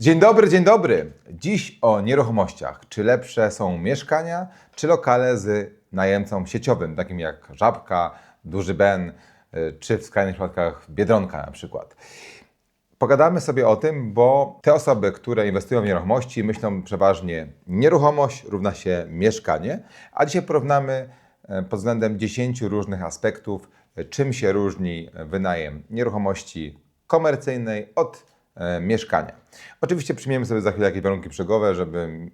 Dzień dobry, dzień dobry. Dziś o nieruchomościach. Czy lepsze są mieszkania, czy lokale z najemcą sieciowym, takim jak Żabka, Duży Ben, y, czy w skrajnych przypadkach Biedronka na przykład. Pogadamy sobie o tym, bo te osoby, które inwestują w nieruchomości, myślą przeważnie nieruchomość równa się mieszkanie, a dzisiaj porównamy e, pod względem 10 różnych aspektów, czym się różni wynajem nieruchomości komercyjnej od mieszkania. Oczywiście przyjmiemy sobie za chwilę jakieś warunki przegowe, żeby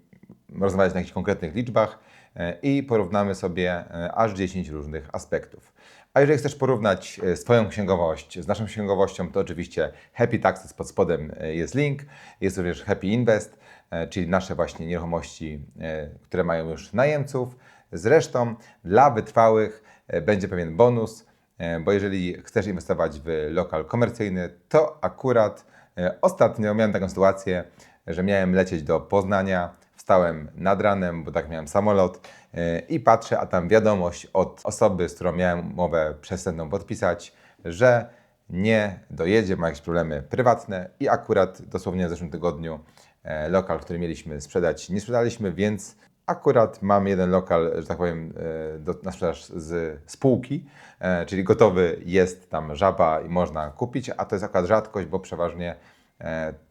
rozmawiać na jakichś konkretnych liczbach e, i porównamy sobie e, aż 10 różnych aspektów. A jeżeli chcesz porównać e, swoją księgowość z naszą księgowością, to oczywiście Happy Taxes pod spodem e, jest link. Jest również Happy Invest, e, czyli nasze właśnie nieruchomości, e, które mają już najemców. Zresztą dla wytrwałych e, będzie pewien bonus, e, bo jeżeli chcesz inwestować w lokal komercyjny, to akurat e, ostatnio miałem taką sytuację, że miałem lecieć do Poznania, wstałem nad ranem, bo tak miałem samolot e, i patrzę, a tam wiadomość od osoby, z którą miałem umowę przestępną podpisać, że nie dojedzie, ma jakieś problemy prywatne i akurat dosłownie w zeszłym tygodniu e, lokal, który mieliśmy sprzedać, nie sprzedaliśmy, więc akurat mam jeden lokal, że tak powiem, e, do, na sprzedaż z spółki, e, czyli gotowy jest tam żaba i można kupić, a to jest akurat rzadkość, bo przeważnie e,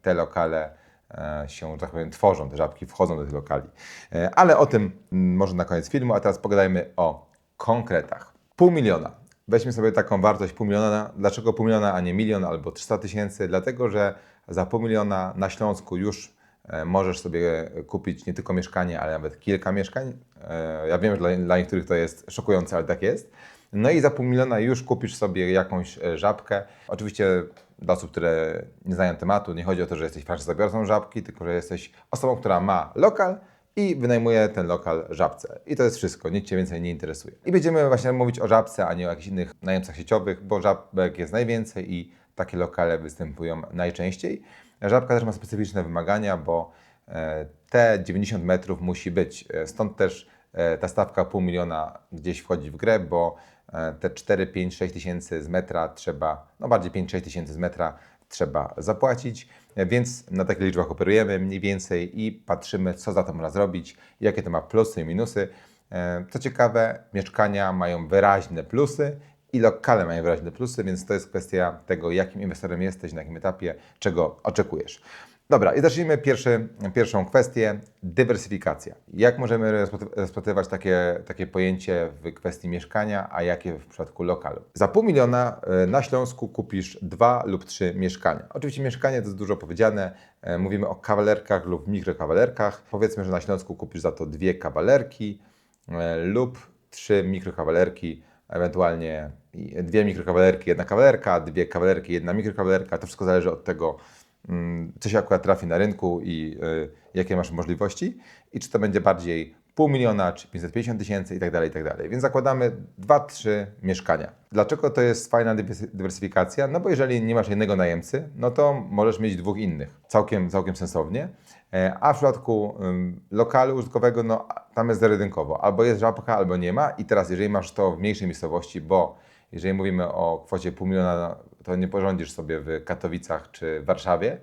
te lokale e, się, tak powiem, tworzą, te żabki wchodzą do tych lokali. E, Ale o tym mm, może na koniec filmu, a teraz pogadajmy o konkretach. Pół miliona. Weźmy sobie taką wartość pół miliona. Dlaczego pół miliona, a nie milion albo 300 tysięcy? Dlatego, że za pół miliona na Śląsku już e, możesz sobie kupić nie tylko mieszkanie, ale nawet kilka mieszkań. E, Ja wiem, że dla, dla niektórych to jest szokujące, ale tak jest. No i za pół miliona już kupisz sobie jakąś e, żabkę. Oczywiście dla osób, które nie znają tematu, nie chodzi o to, że jesteś franczyzobiorcą żabki, tylko że jesteś osobą, która ma lokal i wynajmuje ten lokal żabce. I to jest wszystko, nic Cię więcej nie interesuje. I będziemy właśnie mówić o żabce, a nie o jakichś innych najemcach sieciowych, bo żabek jest najwięcej i takie lokale występują najczęściej. Żabka też ma specyficzne wymagania, bo e, te 90 metrów musi być. E, Stąd też ta stawka pół miliona gdzieś wchodzi w grę, bo te 4, 5, 6 tysięcy z metra trzeba, no bardziej 5, 6 tysięcy z metra trzeba zapłacić, E, więc na takich liczbach operujemy mniej więcej i patrzymy, co za to można zrobić, jakie to ma plusy i minusy. E, Co ciekawe, mieszkania mają wyraźne plusy i lokale mają wyraźne plusy, więc to jest kwestia tego, jakim inwestorem jesteś, na jakim etapie, czego oczekujesz. Dobra, i zacznijmy pierwszy, pierwszą kwestię, dywersyfikacja. Jak możemy rozpatry- rozpatrywać takie, takie pojęcie w kwestii mieszkania, a jakie w przypadku lokalu? Za pół miliona e, na Śląsku kupisz dwa lub trzy mieszkania. Oczywiście mieszkanie to jest dużo powiedziane, e, mówimy o kawalerkach lub mikrokawalerkach. Powiedzmy, że na Śląsku kupisz za to dwie kawalerki e, lub trzy mikrokawalerki, ewentualnie dwie mikrokawalerki, jedna kawalerka, dwie kawalerki, jedna mikrokawalerka. To wszystko zależy od tego, co się akurat trafi na rynku i y, jakie masz możliwości i czy to będzie bardziej pół miliona, czy 550 tysięcy i tak dalej, i tak dalej. Więc zakładamy dwa, trzy mieszkania. Dlaczego to jest fajna dywers- dywersyfikacja? No bo jeżeli nie masz jednego najemcy, no to możesz mieć dwóch innych. Całkiem, całkiem sensownie. E, A w przypadku lokalu użytkowego, no tam jest zero-jedynkowo. Albo jest żabka, albo nie ma. I teraz, jeżeli masz to w mniejszej miejscowości, bo jeżeli mówimy o kwocie pół miliona, to nie porządzisz sobie w Katowicach czy Warszawie,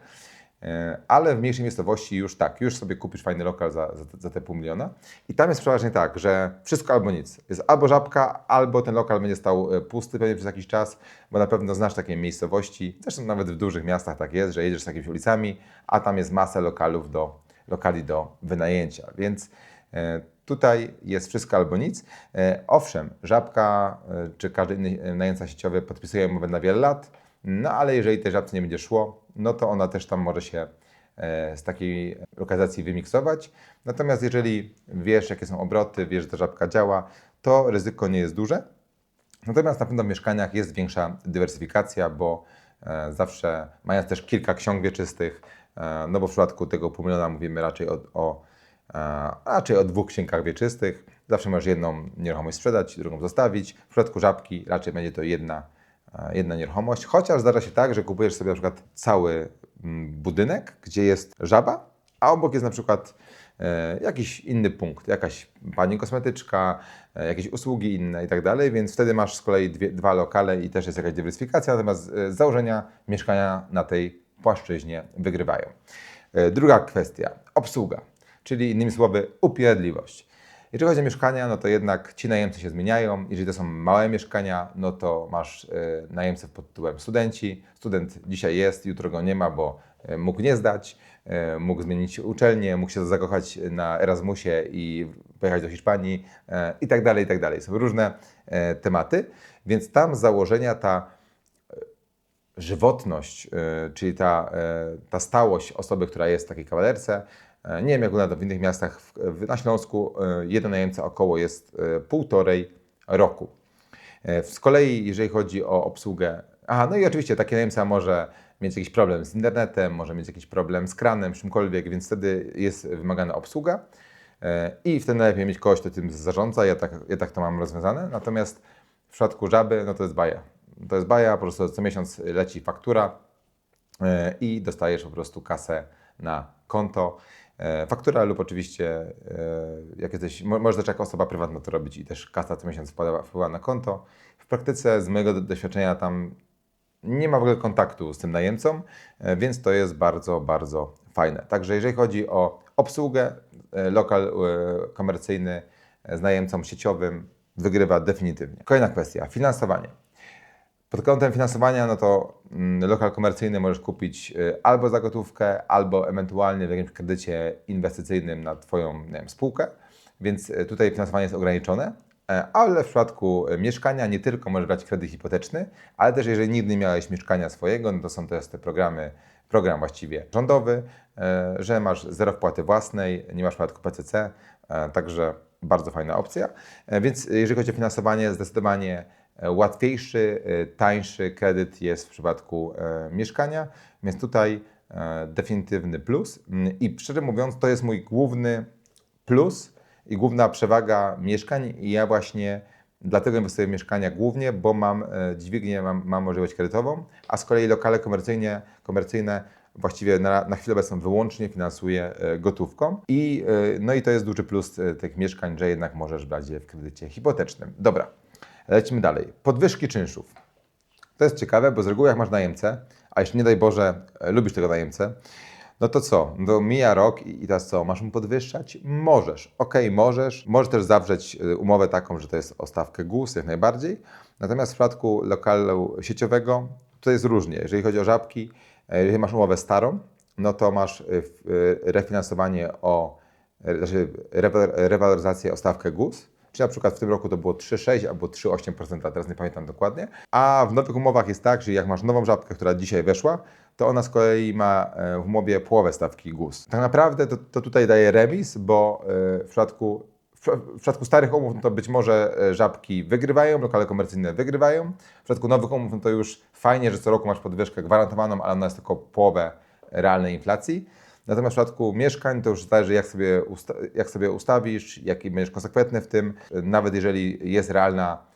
E, ale w mniejszej miejscowości już tak, już sobie kupisz fajny lokal za, za, za te pół miliona. I tam jest przeważnie tak, że wszystko albo nic. Jest albo żabka, albo ten lokal będzie stał e, pusty pewnie przez jakiś czas, bo na pewno znasz takie miejscowości. Zresztą nawet w dużych miastach tak jest, że jedziesz jakimiś ulicami, a tam jest masa lokalów do, lokali do wynajęcia. Więc tutaj jest wszystko albo nic. E, owszem, żabka e, czy każdy inny e, najemca sieciowy podpisuje umowę na wiele lat, no ale jeżeli tej żabce nie będzie szło, no to ona też tam może się e, z takiej lokalizacji wymiksować. Natomiast jeżeli wiesz, jakie są obroty, wiesz, że ta żabka działa, to ryzyko nie jest duże. Natomiast na pewno w mieszkaniach jest większa dywersyfikacja, bo e, zawsze mając też kilka ksiąg wieczystych, e, no bo w przypadku tego pół miliona mówimy raczej o, o, raczej o dwóch księgach wieczystych. Zawsze możesz jedną nieruchomość sprzedać, drugą zostawić. W przypadku żabki raczej będzie to jedna, jedna nieruchomość, chociaż zdarza się tak, że kupujesz sobie na przykład cały mm, budynek, gdzie jest żaba, a obok jest na przykład e, jakiś inny punkt, jakaś pani kosmetyczka, e, jakieś usługi inne i tak dalej, więc wtedy masz z kolei dwie, dwa lokale i też jest jakaś dywersyfikacja, natomiast e, z założenia mieszkania na tej płaszczyźnie wygrywają. Druga kwestia, obsługa, czyli innymi słowy upierdliwość. Jeżeli chodzi o mieszkania, no to jednak ci najemcy się zmieniają. Jeżeli to są małe mieszkania, no to masz najemców pod tytułem studenci. Student dzisiaj jest, jutro go nie ma, bo e, mógł nie zdać, e, mógł zmienić uczelnię, mógł się zakochać na Erasmusie i pojechać do Hiszpanii e, i tak dalej, i tak dalej. Są różne tematy, więc tam z założenia ta żywotność, czyli ta, ta stałość osoby, która jest w takiej kawalerce. E, Nie wiem, jak wygląda w innych miastach. Na Śląsku e, jeden najemca około jest e, półtorej roku. Z kolei, jeżeli chodzi o obsługę, aha, no i oczywiście taki najemca może mieć jakiś problem z internetem, może mieć jakiś problem z kranem, czymkolwiek, więc wtedy jest wymagana obsługa i wtedy najlepiej mieć kogoś, kto tym zarządza. Ja tak, ja tak to mam rozwiązane. Natomiast w przypadku żaby, no to jest baja. To jest baja, po prostu co miesiąc leci faktura i dostajesz po prostu kasę na konto. E, Faktura lub oczywiście, e, jak jesteś, mo- możesz też jako osoba prywatna to robić i też kasa co miesiąc wpływa, wpływa na konto. W praktyce z mojego do- doświadczenia tam nie ma w ogóle kontaktu z tym najemcą, e, więc to jest bardzo, bardzo fajne. Także jeżeli chodzi o obsługę, lokal komercyjny z najemcą sieciowym wygrywa definitywnie. Kolejna kwestia, finansowanie. Pod kątem finansowania, no to mm, lokal komercyjny możesz kupić y, albo za gotówkę, albo ewentualnie w jakimś kredycie inwestycyjnym na Twoją wiem, spółkę, więc y, tutaj finansowanie jest ograniczone. E, Ale w przypadku y, mieszkania nie tylko możesz brać kredyt hipoteczny, ale też jeżeli nigdy nie miałeś mieszkania swojego, no to są też te programy, program właściwie rządowy, e, że masz zero wpłaty własnej, nie masz podatku PCC, e, także bardzo fajna opcja. Więc jeżeli chodzi o finansowanie, zdecydowanie łatwiejszy, e, tańszy kredyt jest w przypadku e, mieszkania, więc tutaj e, definitywny plus. Mm, I szczerze mówiąc, to jest mój główny plus i główna przewaga mieszkań. I ja właśnie dlatego inwestuję w mieszkania głównie, bo mam e, dźwignię, mam, mam możliwość kredytową, a z kolei lokale komercyjne, komercyjne właściwie na, na chwilę obecną wyłącznie finansuję e, gotówką. I, e, no i to jest duży plus e, tych mieszkań, że jednak możesz brać je w kredycie hipotecznym. Dobra, lecimy dalej. Podwyżki czynszów. To jest ciekawe, bo z reguły jak masz najemcę, a jeśli nie daj Boże e, lubisz tego najemcę, no to co? No mija rok i, i teraz co? Masz mu podwyższać? Możesz. Okej, możesz. Możesz też zawrzeć y, umowę taką, że to jest o stawkę GUS, jak najbardziej. Natomiast w przypadku lokalu sieciowego to jest różnie. Jeżeli chodzi o żabki, e, jeżeli masz umowę starą, no to masz refinansowanie o, e, znaczy rewa- rewaloryzację o stawkę GUS. Czy na przykład w tym roku to było 3,6 albo 3,8%, teraz nie pamiętam dokładnie. A w nowych umowach jest tak, że jak masz nową żabkę, która dzisiaj weszła, to ona z kolei ma e, w umowie połowę stawki GUS. Tak naprawdę to, to tutaj daje remis, bo e, w przypadku, w przypadku starych umów no to być może e, żabki wygrywają, lokale komercyjne wygrywają. W przypadku nowych umów no to już fajnie, że co roku masz podwyżkę gwarantowaną, ale ona jest tylko połowę realnej inflacji. Natomiast w przypadku mieszkań to już zależy, jak sobie, usta- jak sobie ustawisz, jaki będziesz konsekwentny w tym. Nawet jeżeli jest realna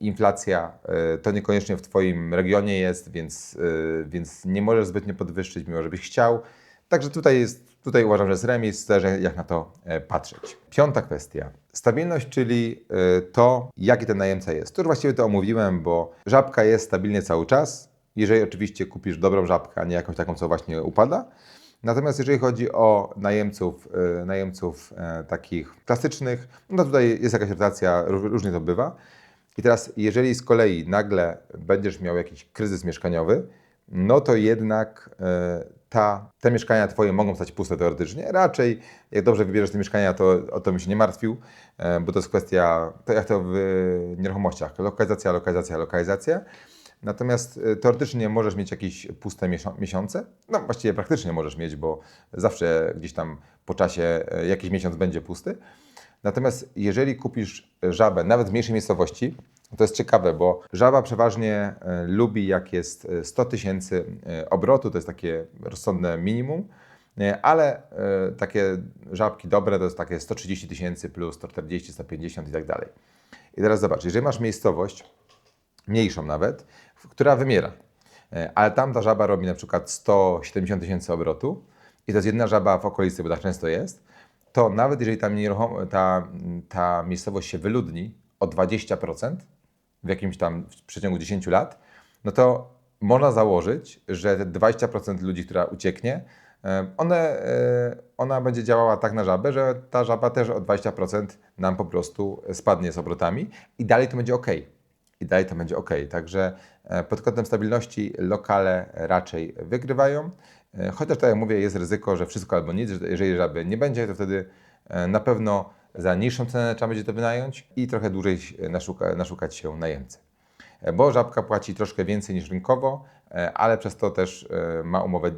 inflacja, y, to niekoniecznie w Twoim regionie jest, więc, y, więc nie możesz zbytnio podwyższyć, mimo żebyś chciał. Także tutaj, jest, tutaj uważam, że jest remis, zależy jak na to e, patrzeć. Piąta kwestia. Stabilność, czyli to, jaki ten najemca jest. Tu już właściwie to omówiłem, bo żabka jest stabilnie cały czas, jeżeli oczywiście kupisz dobrą żabkę, a nie jakąś taką, co właśnie upada. Natomiast jeżeli chodzi o najemców, e, najemców e, takich klasycznych, no tutaj jest jakaś rotacja, ró- różnie to bywa. I teraz, jeżeli z kolei nagle będziesz miał jakiś kryzys mieszkaniowy, no to jednak e, ta, te mieszkania Twoje mogą stać puste teoretycznie. Raczej, jak dobrze wybierzesz te mieszkania, to o to bym się nie martwił, bo to jest kwestia, to jak to w nieruchomościach, lokalizacja, lokalizacja, lokalizacja. Natomiast e, teoretycznie możesz mieć jakieś puste miesiące. No właściwie praktycznie możesz mieć, bo zawsze gdzieś tam po czasie e, jakiś miesiąc będzie pusty. Natomiast jeżeli kupisz żabę, nawet w mniejszej miejscowości, to jest ciekawe, bo żaba przeważnie e, lubi, jak jest e, 100 tysięcy obrotu, to jest takie rozsądne minimum, ale takie żabki dobre to jest takie 130 tysięcy plus 140, 150 i tak dalej. I teraz zobacz, jeżeli masz miejscowość, mniejszą nawet, która wymiera. E, Ale tam ta żaba robi na przykład 170 tysięcy obrotu i to jest jedna żaba w okolicy, bo tak często jest, to nawet jeżeli ta, ta, ta miejscowość się wyludni o 20% w jakimś tam w przeciągu 10 lat, no to można założyć, że te 20% ludzi, która ucieknie, E, One, e, ona będzie działała tak na żabę, że ta żaba też o 20% nam po prostu spadnie z obrotami i dalej to będzie ok. I dalej to będzie ok. Także e, pod kątem stabilności lokale raczej wygrywają. E, Chociaż tak jak mówię, jest ryzyko, że wszystko albo nic, że jeżeli żaby nie będzie, to wtedy e, na pewno za niższą cenę trzeba będzie to wynająć i trochę dłużej naszuka, naszukać się najemcy. Bo żabka płaci troszkę więcej niż rynkowo, ale przez to też ma umowę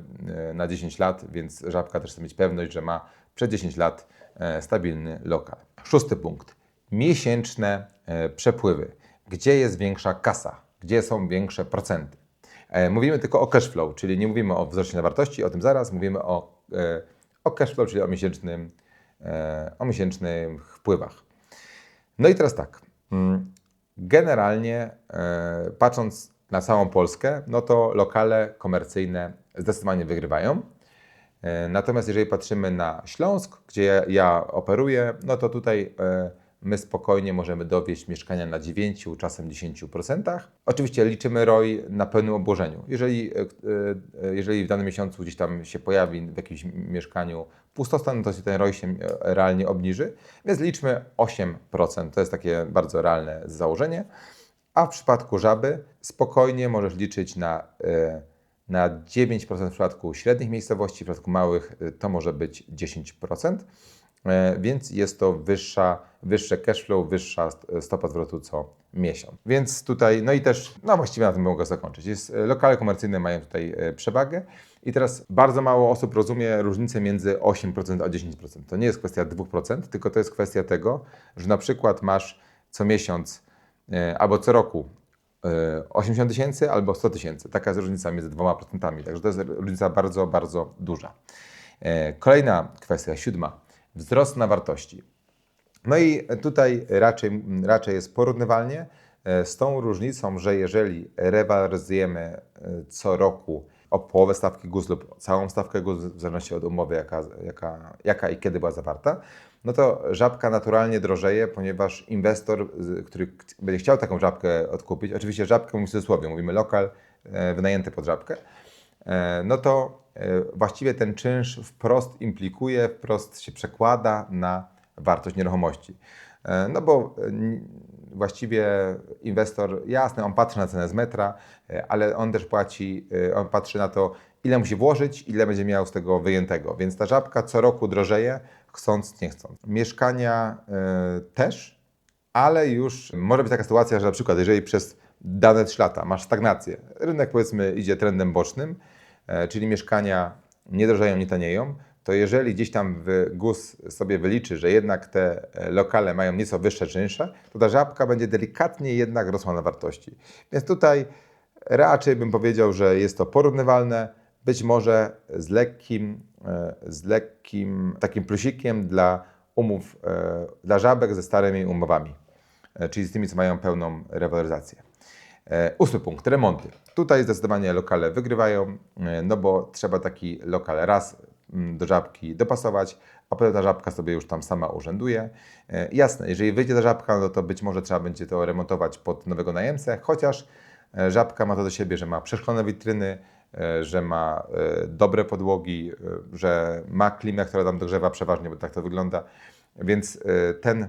na 10 lat, więc żabka też chce mieć pewność, że ma przez 10 lat stabilny lokal. Szósty punkt. Miesięczne przepływy. Gdzie jest większa kasa? Gdzie są większe procenty? E, Mówimy tylko o cash flow, czyli nie mówimy o wzroście na wartości, o tym zaraz, mówimy o, e, o cash flow, czyli o miesięcznym, e, o miesięcznych wpływach. No i teraz tak. mm, Generalnie patrząc na całą Polskę, no to lokale komercyjne zdecydowanie wygrywają. Natomiast jeżeli patrzymy na Śląsk, gdzie ja, operuję, no to tutaj my spokojnie możemy dowieść mieszkania na 9, czasem 10%. Oczywiście liczymy ROI na pełnym obłożeniu. Jeżeli, e, e, jeżeli w danym miesiącu gdzieś tam się pojawi w jakimś mieszkaniu pustostan, to się ten ROI się e, realnie obniży, więc liczmy 8%. To jest takie bardzo realne założenie. A w przypadku żaby spokojnie możesz liczyć na, na 9% w przypadku średnich miejscowości, w przypadku małych to może być 10%, e, więc jest to wyższa, wyższe cashflow, wyższa st- stopa zwrotu co miesiąc. Więc tutaj, no i też, no właściwie na tym mogę zakończyć. Jest, e, lokale komercyjne mają tutaj e, przewagę i teraz bardzo mało osób rozumie różnicę między 8% a 10%. To nie jest kwestia 2%, tylko to jest kwestia tego, że na przykład masz co miesiąc e, albo co roku e, 80 tysięcy albo 100 tysięcy. Taka jest różnica między dwoma procentami, także to jest różnica bardzo, bardzo duża. E, Kolejna kwestia, siódma, wzrost na wartości. No i tutaj raczej, raczej jest porównywalnie e, z tą różnicą, że jeżeli rewaloryzujemy e, co roku o połowę stawki GUS lub całą stawkę GUS, w zależności od umowy, jaka, jaka, jaka i kiedy była zawarta, no to żabka naturalnie drożeje, ponieważ inwestor, który będzie chciał taką żabkę odkupić, oczywiście żabkę w cudzysłowie, mówimy lokal e, wynajęty pod żabkę, no to e, właściwie ten czynsz wprost implikuje, wprost się przekłada na wartość nieruchomości. E, No bo e, właściwie inwestor, jasne, on patrzy na cenę z metra, e, ale on też płaci, e, on patrzy na to, ile musi włożyć, ile będzie miał z tego wyjętego. Więc ta żabka co roku drożeje, chcąc, nie chcąc. Mieszkania e, też, ale już może być taka sytuacja, że na przykład jeżeli przez dane 3 lata masz stagnację, rynek powiedzmy idzie trendem bocznym, e, czyli mieszkania nie drożeją, nie tanieją, to jeżeli gdzieś tam GUS sobie wyliczy, że jednak te e, lokale mają nieco wyższe czynsze, to ta żabka będzie delikatnie jednak rosła na wartości. Więc tutaj raczej bym powiedział, że jest to porównywalne, być może z lekkim, e, z lekkim takim plusikiem dla umów, e, dla żabek ze starymi umowami, e, czyli z tymi, co mają pełną rewaloryzację. E, Ósmy punkt, remonty. Tutaj zdecydowanie lokale wygrywają, e, no bo trzeba taki lokal raz mm, do żabki dopasować, a potem ta żabka sobie już tam sama urzęduje. E, Jasne, jeżeli wyjdzie ta żabka, no to być może trzeba będzie to remontować pod nowego najemcę, chociaż żabka ma to do siebie, że ma przeszklone witryny, że ma dobre podłogi, że ma klimę, która tam dogrzewa przeważnie, bo tak to wygląda. Więc ten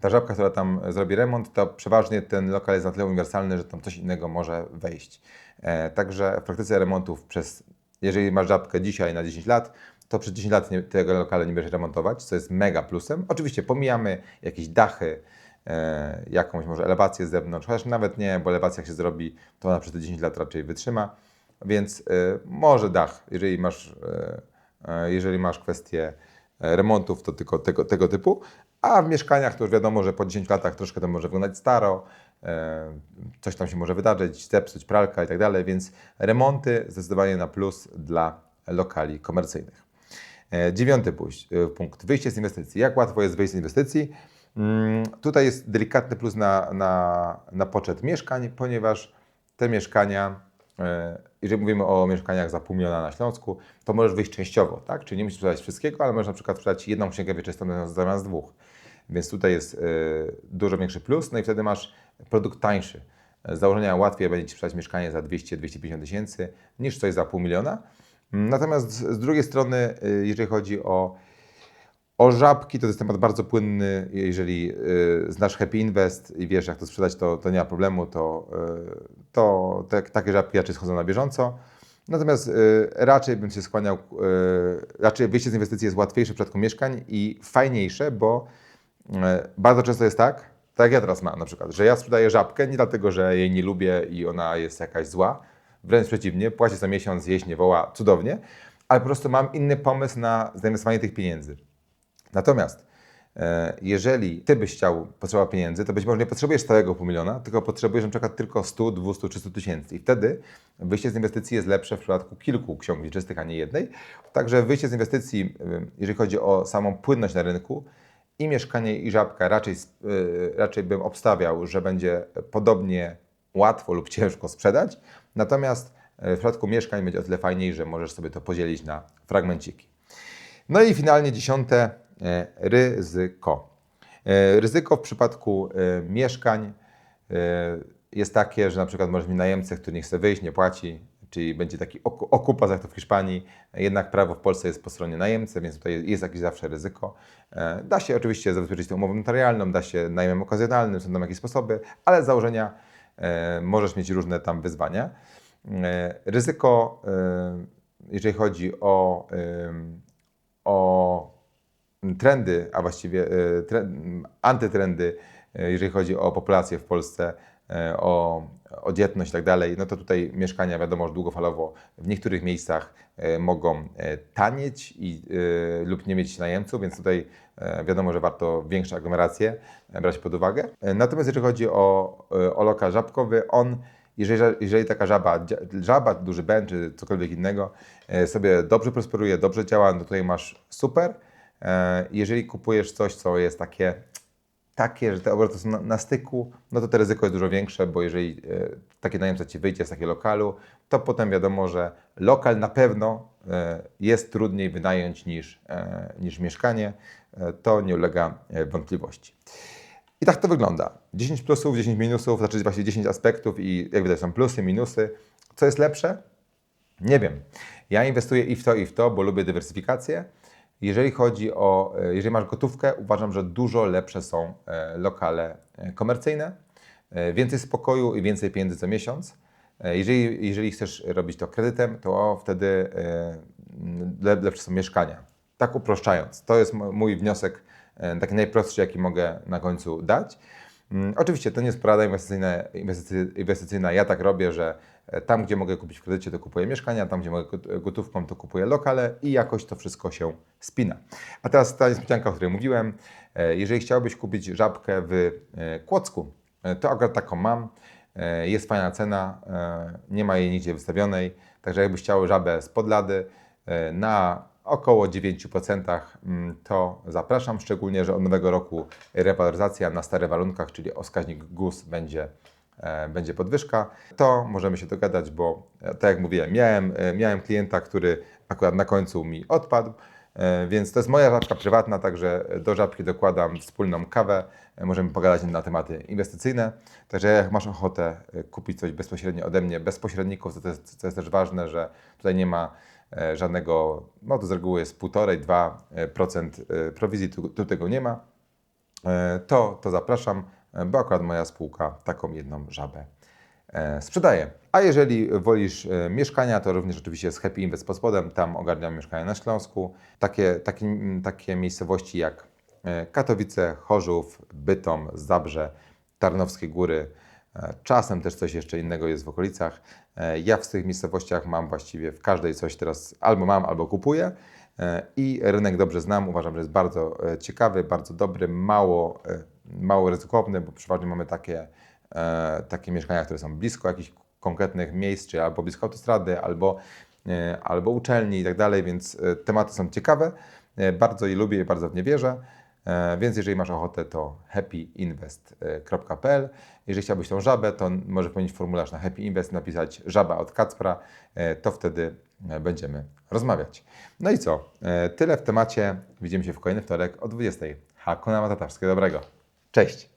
ta żabka, która tam zrobi remont, to przeważnie ten lokal jest na tyle uniwersalny, że tam coś innego może wejść. E, także w praktyce remontów przez, jeżeli masz żabkę dzisiaj na 10 lat, to przez 10 lat nie, tego lokalu nie będziesz remontować, co jest mega plusem. Oczywiście pomijamy jakieś dachy, e, jakąś może elewację z zewnątrz, chociaż nawet nie, bo elewacja jak się zrobi, to ona przez te 10 lat raczej wytrzyma. Więc e, może dach, jeżeli masz, e, e, jeżeli masz kwestię remontów, to tylko tego, tego typu. A w mieszkaniach to już wiadomo, że po 10 latach troszkę to może wyglądać staro, e, coś tam się może wydarzyć, zepsuć pralka i tak dalej, więc remonty zdecydowanie na plus dla lokali komercyjnych. E, Dziewiąty e, punkt, wyjście z inwestycji. Jak łatwo jest wyjść z inwestycji? Mm, Tutaj jest delikatny plus na, na, na poczet mieszkań, ponieważ te mieszkania, jeżeli mówimy o mieszkaniach za pół miliona na Śląsku, to możesz wyjść częściowo, tak? Czyli nie musisz sprzedać wszystkiego, ale możesz na przykład sprzedać jedną księgę wieczystą zamiast dwóch. Więc tutaj jest e, dużo większy plus, no i wtedy masz produkt tańszy. Z założenia łatwiej będzie Ci sprzedać mieszkanie za 200-250 tysięcy niż coś za pół miliona. Natomiast z drugiej strony, y, jeżeli chodzi o, o żabki, to jest temat bardzo płynny. Jeżeli znasz Happy Invest i wiesz, jak to sprzedać, to, to nie ma problemu. To, to te, takie żabki raczej schodzą na bieżąco. Natomiast y, raczej bym się skłaniał, y, raczej wyjście z inwestycji jest łatwiejsze w przypadku mieszkań i fajniejsze, bo bardzo często jest tak, tak jak ja teraz mam na przykład, że ja sprzedaję żabkę nie dlatego, że jej nie lubię i ona jest jakaś zła, wręcz przeciwnie, płaci za miesiąc, jeść nie woła, cudownie, ale po prostu mam inny pomysł na zainwestowanie tych pieniędzy. Natomiast e, jeżeli ty byś chciał, potrzebował pieniędzy, to być może nie potrzebujesz całego pół miliona, tylko potrzebujesz na przykład tylko 100, 200 czy 100 tysięcy. I wtedy wyjście z inwestycji jest lepsze w przypadku kilku ksiąg wieczystych, a nie jednej. Także wyjście z inwestycji, y, jeżeli chodzi o samą płynność na rynku, i mieszkanie, i żabka raczej, y, raczej bym obstawiał, że będzie podobnie łatwo lub ciężko sprzedać. Natomiast y, w przypadku mieszkań będzie o tyle fajniej, że możesz sobie to podzielić na fragmenciki. No i finalnie dziesiąte, e, ryzyko. Ryzyko w przypadku mieszkań jest takie, że na przykład możesz mieć najemcę, który nie chce wyjść, nie płaci, czyli będzie taki oku- okupas, jak to w Hiszpanii. Jednak prawo w Polsce jest po stronie najemcy, więc tutaj jest jakieś zawsze ryzyko. E, Da się oczywiście zabezpieczyć tę umowę notarialną, da się najmem okazjonalnym, są tam jakieś sposoby, ale z założenia e, możesz mieć różne tam wyzwania. E, Ryzyko, jeżeli chodzi o, o trendy, a właściwie antytrendy, jeżeli chodzi o populację w Polsce, o, o dzietność i tak dalej, no to tutaj mieszkania wiadomo, że długofalowo w niektórych miejscach e, mogą e, tanieć i, e, lub nie mieć najemców, więc tutaj wiadomo, że warto większe aglomeracje brać pod uwagę. Natomiast jeżeli chodzi o, o lokal żabkowy, on jeżeli, jeżeli taka żaba, żaba, duży ben czy cokolwiek innego sobie dobrze prosperuje, dobrze działa, no tutaj masz super. Jeżeli kupujesz coś, co jest takie, takie że te obroty są na, na styku, no to to ryzyko jest dużo większe, bo jeżeli e, taki najemca Ci wyjdzie z takiego lokalu, to potem wiadomo, że lokal na pewno e, jest trudniej wynająć niż, e, niż mieszkanie. E, To nie ulega e, wątpliwości. I tak to wygląda. 10 plusów, 10 minusów, znaczy właściwie 10 aspektów i jak widać są plusy, minusy. Co jest lepsze? Nie wiem. Ja inwestuję i w to, i w to, bo lubię dywersyfikację. Jeżeli chodzi o, e, jeżeli masz gotówkę, uważam, że dużo lepsze są e, lokale e, komercyjne. Więcej spokoju i więcej pieniędzy co miesiąc. Jeżeli, jeżeli chcesz robić to kredytem, to wtedy le- lepsze są mieszkania. Tak uproszczając. To jest mój wniosek, taki najprostszy, jaki mogę na końcu dać. Mm, Oczywiście to nie jest porada inwestycyjna, inwestycy- inwestycyjna. Ja tak robię, że tam, gdzie mogę kupić w kredycie, to kupuję mieszkania, tam, gdzie mogę got- gotówką, to kupuję lokale i jakoś to wszystko się spina. A teraz ta niespodzianka, o której mówiłem. E, Jeżeli chciałbyś kupić żabkę w e, Kłodzku, e, to akurat taką mam. E, Jest fajna cena, e, nie ma jej nigdzie wystawionej, także jakbyś chciał żabę z podlady e, na około 9%, mm, to zapraszam, szczególnie, że od nowego roku rewaloryzacja na stare warunkach, czyli o wskaźnik GUS będzie, e, będzie podwyżka, to możemy się dogadać, bo e, tak jak mówiłem, miałem, e, miałem klienta, który akurat na końcu mi odpadł, e, więc to jest moja żabka prywatna, także do żabki dokładam wspólną kawę, e, możemy pogadać na tematy inwestycyjne, także jak masz ochotę e, kupić coś bezpośrednio ode mnie, bez pośredników, to, to, jest, to jest też ważne, że tutaj nie ma e, żadnego, no to z reguły jest 1,5-2% e, prowizji, tu, tu tego nie ma, E, to, to zapraszam, e, bo akurat moja spółka taką jedną żabę e, sprzedaje. A jeżeli wolisz e, mieszkania, to również oczywiście jest Happy Invest pod spodem, tam ogarniam mieszkania na Śląsku. Takie, takie, takie miejscowości jak e, Katowice, Chorzów, Bytom, Zabrze, Tarnowskie Góry, e, czasem też coś jeszcze innego jest w okolicach. E, Ja w tych miejscowościach mam właściwie w każdej coś teraz albo mam, albo kupuję. E, I rynek dobrze znam, uważam, że jest bardzo e, ciekawy, bardzo dobry, mało, e, mało ryzykowny, bo przeważnie mamy takie, e, takie mieszkania, które są blisko jakichś konkretnych miejsc, czy albo blisko autostrady, albo, e, albo uczelni i tak dalej, więc e, tematy są ciekawe. Bardzo je lubię i bardzo w nie wierzę. Więc jeżeli masz ochotę, to happyinvest.pl. Jeżeli chciałbyś tą żabę, to możesz pełnić formularz na Happy Invest, napisać żaba od Kacpra, to wtedy będziemy rozmawiać. No i co? Tyle w temacie. Widzimy się w kolejny wtorek o 20.00. Hakuna Matata. Wszystkiego dobrego. Cześć!